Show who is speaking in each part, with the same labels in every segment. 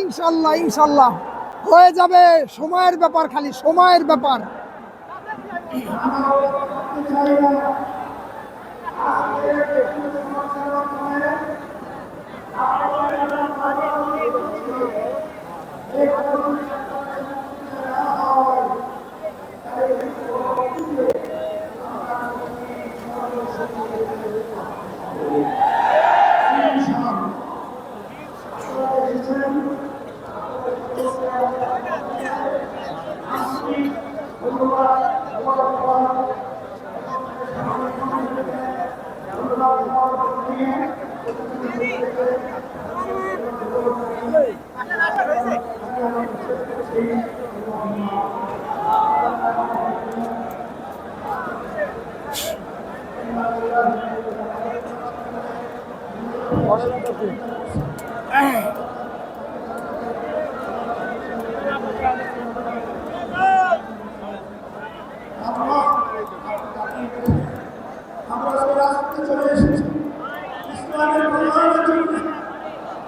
Speaker 1: ইনশাল্লাহ ইনশাল্লাহ হয়ে যাবে সময়ের ব্যাপার খালি সময়ের ব্যাপার।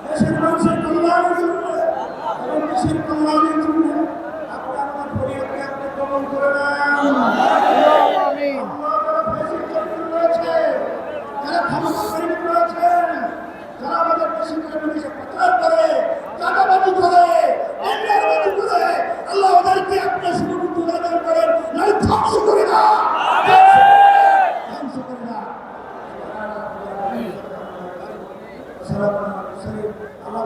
Speaker 2: দেশের মানুষের কল্যাণের জন্য এবং দেশের কল্যাণের জন্য আল্লাহ